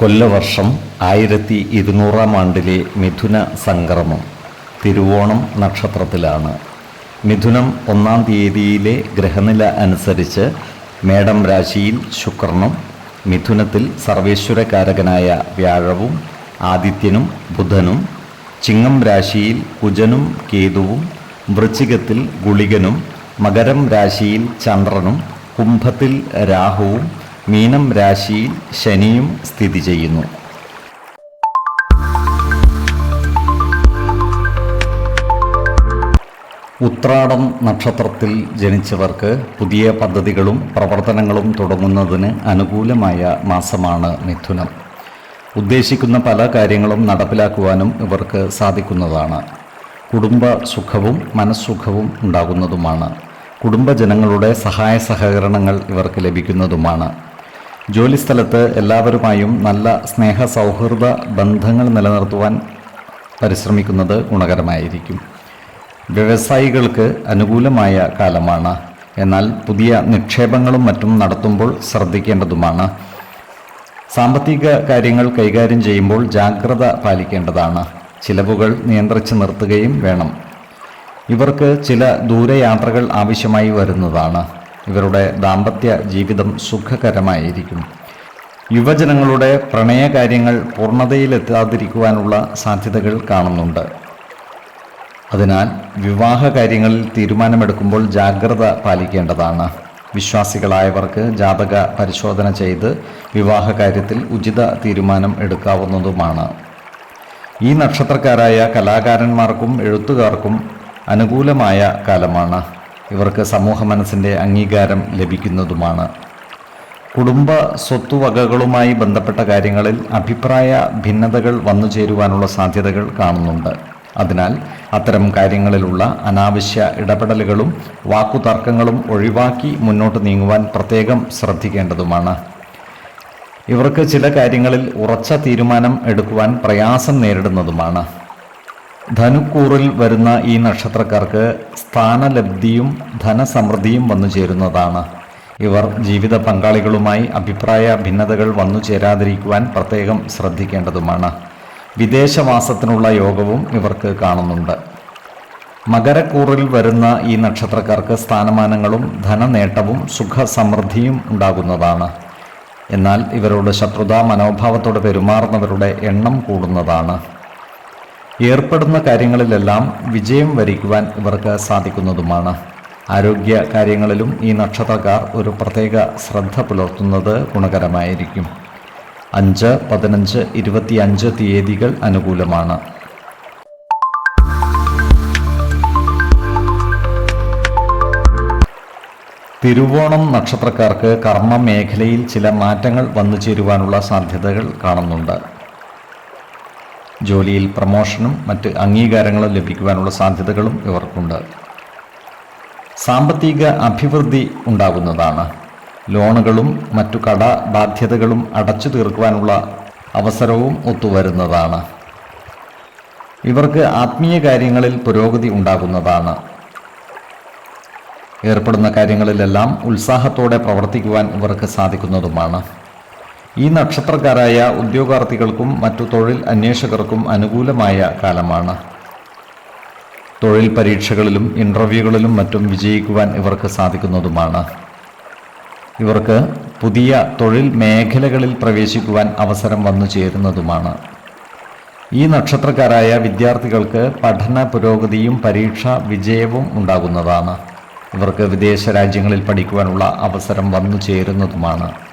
കൊല്ലവർഷം ആയിരത്തി ഇരുന്നൂറാം ആണ്ടിലെ മിഥുന സംക്രമം തിരുവോണം നക്ഷത്രത്തിലാണ്. മിഥുനം ഒന്നാം തീയതിയിലെ ഗ്രഹനില അനുസരിച്ച് മേടം രാശിയിൽ ശുക്രനും മിഥുനത്തിൽ സർവേശ്വരകാരകനായ വ്യാഴവും ആദിത്യനും ബുധനും ചിങ്ങം രാശിയിൽ കുജനും കേതുവും വൃശ്ചികത്തിൽ ഗുളികനും മകരം രാശിയിൽ ചന്ദ്രനും കുംഭത്തിൽ രാഹുവും മീനം രാശിയിൽ ശനിയും സ്ഥിതി ചെയ്യുന്നു. ഉത്രാടം നക്ഷത്രത്തിൽ ജനിച്ചവർക്ക് പുതിയ പദ്ധതികളും പ്രവർത്തനങ്ങളും തുടങ്ങുന്നതിന് അനുകൂലമായ മാസമാണ് മിഥുനം. ഉദ്ദേശിക്കുന്ന പല കാര്യങ്ങളും നടപ്പിലാക്കുവാനും ഇവർക്ക് സാധിക്കുന്നതാണ്. കുടുംബ സുഖവും മനസ്സുഖവും ഉണ്ടാകുന്നതുമാണ്. കുടുംബജനങ്ങളുടെ സഹായ സഹകരണങ്ങൾ ഇവർക്ക് ലഭിക്കുന്നതുമാണ്. ജോലിസ്ഥലത്ത് എല്ലാവരുമായും നല്ല സ്നേഹ സൗഹൃദ ബന്ധങ്ങൾ നിലനിർത്തുവാൻ പരിശ്രമിക്കുന്നത് ഗുണകരമായിരിക്കും. വ്യവസായികൾക്ക് അനുകൂലമായ കാലമാണ്. എന്നാൽ പുതിയ നിക്ഷേപങ്ങളും മറ്റും നടത്തുമ്പോൾ ശ്രദ്ധിക്കേണ്ടതുമാണ്. സാമ്പത്തിക കാര്യങ്ങൾ കൈകാര്യം ചെയ്യുമ്പോൾ ജാഗ്രത പാലിക്കേണ്ടതാണ്. ചിലവുകൾ നിയന്ത്രിച്ച് നിർത്തുകയും വേണം. ഇവർക്ക് ചില ദൂരയാത്രകൾ ആവശ്യമായി വരുന്നതാണ്. ഇവരുടെ ദാമ്പത്യ ജീവിതം സുഖകരമായിരിക്കും. യുവജനങ്ങളുടെ പ്രണയകാര്യങ്ങൾ പൂർണതയിലെത്താതിരിക്കുവാനുള്ള സാധ്യതകൾ കാണുന്നുണ്ട്. അതിനാൽ വിവാഹ കാര്യങ്ങളിൽ തീരുമാനമെടുക്കുമ്പോൾ ജാഗ്രത പാലിക്കേണ്ടതാണ്. വിശ്വാസികളായവർക്ക് ജാതക പരിശോധന ചെയ്ത് വിവാഹ കാര്യത്തിൽ ഉചിത തീരുമാനം എടുക്കാവുന്നതുമാണ്. ഈ നക്ഷത്രക്കാരായ കലാകാരന്മാർക്കും എഴുത്തുകാർക്കും അനുകൂലമായ കാലമാണ്. ഇവർക്ക് സമൂഹ മനസ്സിന്റെ അംഗീകാരം ലഭിക്കുന്നതുമാണ്. കുടുംബ സ്വത്തുവകകളുമായി ബന്ധപ്പെട്ട കാര്യങ്ങളിൽ അഭിപ്രായ ഭിന്നതകൾ വന്നു ചേരുവാനുള്ള സാധ്യതകൾ കാണുന്നുണ്ട്. അതിനാൽ അത്തരം കാര്യങ്ങളിലുള്ള അനാവശ്യ ഇടപെടലുകളും വാക്കുതർക്കങ്ങളും ഒഴിവാക്കി മുന്നോട്ട് നീങ്ങുവാൻ പ്രത്യേകം ശ്രദ്ധിക്കേണ്ടതുമാണ്. ഇവർക്ക് ചില കാര്യങ്ങളിൽ ഉറച്ച തീരുമാനം എടുക്കുവാൻ പ്രയാസം നേരിടുന്നതുമാണ്. ധനുക്കൂറിൽ വരുന്ന ഈ നക്ഷത്രക്കാർക്ക് സ്ഥാനലബ്ധിയും ധനസമൃദ്ധിയും വന്നു ചേരുന്നതാണ്. ഇവർ ജീവിത പങ്കാളികളുമായി അഭിപ്രായ ഭിന്നതകൾ വന്നു ചേരാതിരിക്കുവാൻ പ്രത്യേകം ശ്രദ്ധിക്കേണ്ടതുമാണ്. വിദേശവാസത്തിനുള്ള യോഗവും ഇവർക്ക് കാണുന്നുണ്ട്. മകരക്കൂറിൽ വരുന്ന ഈ നക്ഷത്രക്കാർക്ക് സ്ഥാനമാനങ്ങളും ധനനേട്ടവും സുഖസമൃദ്ധിയും ഉണ്ടാകുന്നതാണ്. എന്നാൽ ഇവരോട് ശത്രുതാ മനോഭാവത്തോടെ പെരുമാറുന്നവരുടെ എണ്ണം കൂടുന്നതാണ്. ഏർപ്പെടുന്ന കാര്യങ്ങളിലെല്ലാം വിജയം വരിക്കുവാൻ ഇവർക്ക് സാധിക്കുന്നതുമാണ്. ആരോഗ്യ കാര്യങ്ങളിലും ഈ നക്ഷത്രക്കാർ ഒരു പ്രത്യേക ശ്രദ്ധ പുലർത്തുന്നത് ഗുണകരമായിരിക്കും. അഞ്ച് പതിനഞ്ച് ഇരുപത്തിയഞ്ച് തീയതികൾ അനുകൂലമാണ്. തിരുവോണം നക്ഷത്രക്കാർക്ക് കർമ്മ മേഖലയിൽ ചില മാറ്റങ്ങൾ വന്നു ചേരുവാനുള്ള സാധ്യതകൾ കാണുന്നുണ്ട്. ജോലിയിൽ പ്രമോഷനും മറ്റ് അംഗീകാരങ്ങളും ലഭിക്കുവാനുള്ള സാധ്യതകളും ഇവർക്കുണ്ട്. സാമ്പത്തിക അഭിവൃദ്ധി ഉണ്ടാകുന്നതാണ്. ലോണുകളും മറ്റു കട ബാധ്യതകളും അടച്ചു തീർക്കുവാനുള്ള അവസരവും ഒത്തുവരുന്നതാണ്. ഇവർക്ക് ആത്മീയ കാര്യങ്ങളിൽ പുരോഗതി ഉണ്ടാകുന്നതാണ്. ഏർപ്പെടുന്ന കാര്യങ്ങളിലെല്ലാം ഉത്സാഹത്തോടെ പ്രവർത്തിക്കുവാൻ ഇവർക്ക് സാധിക്കുന്നതുമാണ്. ഈ നക്ഷത്രക്കാരായ ഉദ്യോഗാർത്ഥികൾക്കും മറ്റു തൊഴിൽ അന്വേഷകർക്കും അനുകൂലമായ കാലമാണ്. തൊഴിൽ പരീക്ഷകളിലും ഇന്റർവ്യൂകളിലും മറ്റും വിജയിക്കുവാൻ ഇവർക്ക് സാധിക്കുന്നതുമാണ്. ഇവർക്ക് പുതിയ തൊഴിൽ മേഖലകളിൽ പ്രവേശിക്കുവാൻ അവസരം വന്നു ചേരുന്നതുമാണ്. ഈ നക്ഷത്രക്കാരായ വിദ്യാർത്ഥികൾക്ക് പഠന പുരോഗതിയും പരീക്ഷ വിജയവും ഉണ്ടാകുന്നതാണ്. ഇവർക്ക് വിദേശ രാജ്യങ്ങളിൽ പഠിക്കുവാനുള്ള അവസരം വന്നു ചേരുന്നതുമാണ്.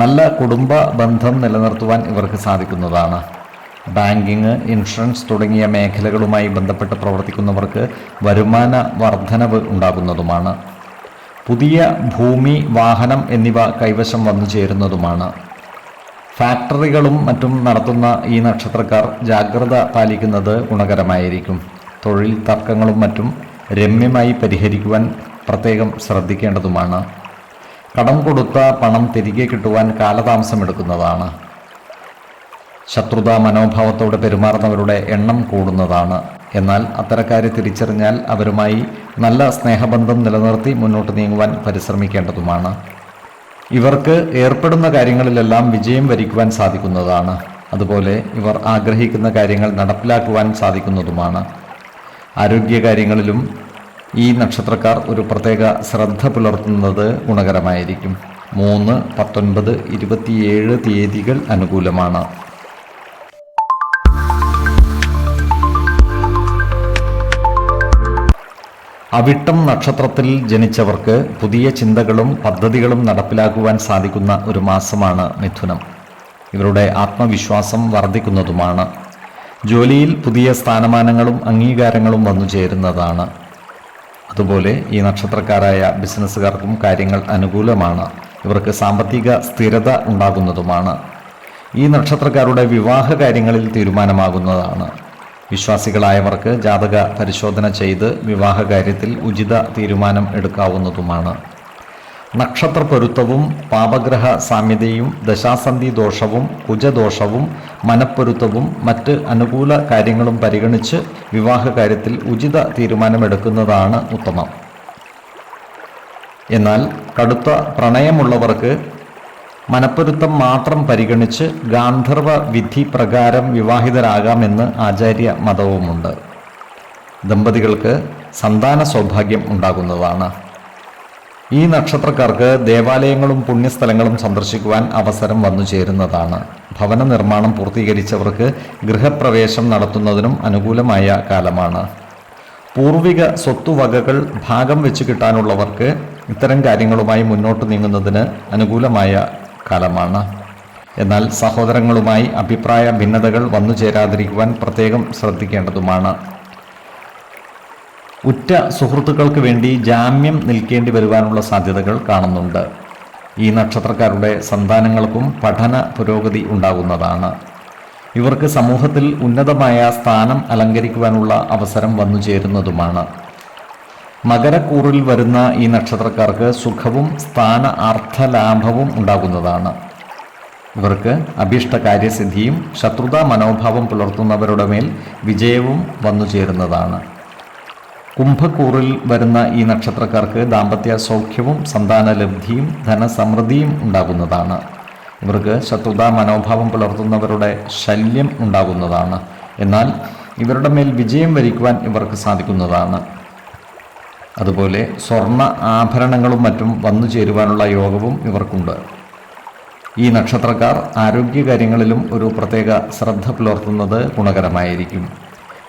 നല്ല കുടുംബ ബന്ധം നിലനിർത്തുവാൻ ഇവർക്ക് സാധിക്കുന്നതാണ്. ബാങ്കിങ് ഇൻഷുറൻസ് തുടങ്ങിയ മേഖലകളുമായി ബന്ധപ്പെട്ട് പ്രവർത്തിക്കുന്നവർക്ക് വരുമാന വർധനവ് ഉണ്ടാകുന്നതുമാണ്. പുതിയ ഭൂമി വാഹനം എന്നിവ കൈവശം വന്നു ചേരുന്നതുമാണ്. ഫാക്ടറികളും മറ്റും നടത്തുന്ന ഈ നക്ഷത്രക്കാർ ജാഗ്രത പാലിക്കുന്നത് ഗുണകരമായിരിക്കും. തൊഴിൽ തർക്കങ്ങളും മറ്റും രമ്യമായി പരിഹരിക്കുവാൻ പ്രത്യേകം ശ്രദ്ധിക്കേണ്ടതുമാണ്. കടം കൊടുത്ത പണം തിരികെ കിട്ടുവാൻ കാലതാമസം എടുക്കുന്നതാണ്. ശത്രുതാ മനോഭാവത്തോടെ പെരുമാറുന്നവരുടെ എണ്ണം കൂടുന്നതാണ്. എന്നാൽ അത്തരക്കാരെ തിരിച്ചറിഞ്ഞാൽ അവരുമായി നല്ല സ്നേഹബന്ധം നിലനിർത്തി മുന്നോട്ട് നീങ്ങുവാൻ പരിശ്രമിക്കേണ്ടതുമാണ്. ഇവർക്ക് ഏർപ്പെടുന്ന കാര്യങ്ങളിലെല്ലാം വിജയം വരിക്കുവാൻ സാധിക്കുന്നതാണ്. അതുപോലെ ഇവർ ആഗ്രഹിക്കുന്ന കാര്യങ്ങൾ നടപ്പിലാക്കുവാൻ സാധിക്കുന്നതുമാണ്. ആരോഗ്യകാര്യങ്ങളിലും ഈ നക്ഷത്രക്കാർ ഒരു പ്രത്യേക ശ്രദ്ധ പുലർത്തുന്നത് ഗുണകരമായിരിക്കും. മൂന്ന് പത്തൊൻപത് ഇരുപത്തിയേഴ് തീയതികൾ അനുകൂലമാണ്. അവിട്ടം നക്ഷത്രത്തിൽ ജനിച്ചവർക്ക് പുതിയ ചിന്തകളും പദ്ധതികളും നടപ്പിലാക്കുവാൻ സാധിക്കുന്ന ഒരു മാസമാണ് മിഥുനം. ഇവരുടെ ആത്മവിശ്വാസം വർദ്ധിക്കുന്നതുമാണ്. ജോലിയിൽ പുതിയ സ്ഥാനമാനങ്ങളും അംഗീകാരങ്ങളും വന്നു ചേരുന്നതാണ്. അതുപോലെ ഈ നക്ഷത്രക്കാരായ ബിസിനസ്സുകാർക്കും കാര്യങ്ങൾ അനുകൂലമാണ്. ഇവർക്ക് സാമ്പത്തിക സ്ഥിരത ഉണ്ടാകുന്നതുമാണ്. ഈ നക്ഷത്രക്കാരുടെ വിവാഹ കാര്യങ്ങളിൽ തീരുമാനമാകുന്നതാണ്. വിശ്വാസികളായവർക്ക് ജാതക പരിശോധന ചെയ്ത് വിവാഹ കാര്യത്തിൽ ഉചിത തീരുമാനം എടുക്കാവുന്നതുമാണ്. നക്ഷത്ര പൊരുത്തവും പാപഗ്രഹ സാമ്യതയും ദശാസന്ധി ദോഷവും കുജദോഷവും മനപ്പൊരുത്തവും മറ്റ് അനുകൂല കാര്യങ്ങളും പരിഗണിച്ച് വിവാഹ കാര്യത്തിൽ ഉചിത തീരുമാനമെടുക്കുന്നതാണ് ഉത്തമം. എന്നാൽ കടുത്ത പ്രണയമുള്ളവർക്ക് മനപ്പൊരുത്തം മാത്രം പരിഗണിച്ച് ഗാന്ധർവ വിധി പ്രകാരം വിവാഹിതരാകാമെന്ന് ആചാര്യ മതവുമുണ്ട്. ദമ്പതികൾക്ക് സന്താന സൗഭാഗ്യം ഉണ്ടാകുന്നതാണ്. ഈ നക്ഷത്രക്കാർക്ക് ദേവാലയങ്ങളും പുണ്യസ്ഥലങ്ങളും സന്ദർശിക്കുവാൻ അവസരം വന്നു ചേരുന്നതാണ്. ഭവന നിർമ്മാണം പൂർത്തീകരിച്ചവർക്ക് ഗൃഹപ്രവേശം നടത്തുന്നതിനും അനുകൂലമായ കാലമാണ്. പൂർവിക സ്വത്തുവകകൾ ഭാഗം വെച്ച് കിട്ടാനുള്ളവർക്ക് ഇത്തരം കാര്യങ്ങളുമായി മുന്നോട്ട് നീങ്ങുന്നതിന് അനുകൂലമായ കാലമാണ്. എന്നാൽ സഹോദരങ്ങളുമായി അഭിപ്രായ ഭിന്നതകൾ വന്നു ചേരാതിരിക്കുവാൻ പ്രത്യേകം ശ്രദ്ധിക്കേണ്ടതുമാണ്. ഉറ്റ സുഹൃത്തുക്കൾക്ക് വേണ്ടി ജാമ്യം നിൽക്കേണ്ടി വരുവാനുള്ള സാധ്യതകൾ കാണുന്നുണ്ട്. ഈ നക്ഷത്രക്കാരുടെ സന്താനങ്ങൾക്കും പഠന പുരോഗതി ഉണ്ടാകുന്നതാണ്. ഇവർക്ക് സമൂഹത്തിൽ ഉന്നതമായ സ്ഥാനം അലങ്കരിക്കുവാനുള്ള അവസരം വന്നു ചേരുന്നതുമാണ്. മകരക്കൂറിൽ വരുന്ന ഈ നക്ഷത്രക്കാർക്ക് സുഖവും സ്ഥാന അർത്ഥലാഭവും ഉണ്ടാകുന്നതാണ്. ഇവർക്ക് അഭീഷ്ട കാര്യസിദ്ധിയും ശത്രുതാ മനോഭാവം പുലർത്തുന്നവരുടെ മേൽ വിജയവും വന്നു ചേരുന്നതാണ്. കുംഭക്കൂറിൽ വരുന്ന ഈ നക്ഷത്രക്കാർക്ക് ദാമ്പത്യ സൗഖ്യവും സന്താനലബ്ധിയും ധനസമൃദ്ധിയും ഉണ്ടാകുന്നതാണ്. ഇവർക്ക് ശത്രുതാ മനോഭാവം പുലർത്തുന്നവരുടെ ശല്യം ഉണ്ടാകുന്നതാണ്. എന്നാൽ ഇവരുടെ മേൽ വിജയം വരിക്കുവാൻ ഇവർക്ക് സാധിക്കുന്നതാണ്. അതുപോലെ സ്വർണ ആഭരണങ്ങളും മറ്റും വന്നു ചേരുവാനുള്ള യോഗവും ഇവർക്കുണ്ട്. ഈ നക്ഷത്രക്കാർ ആരോഗ്യകാര്യങ്ങളിലും ഒരു പ്രത്യേക ശ്രദ്ധ പുലർത്തുന്നത് ഗുണകരമായിരിക്കും.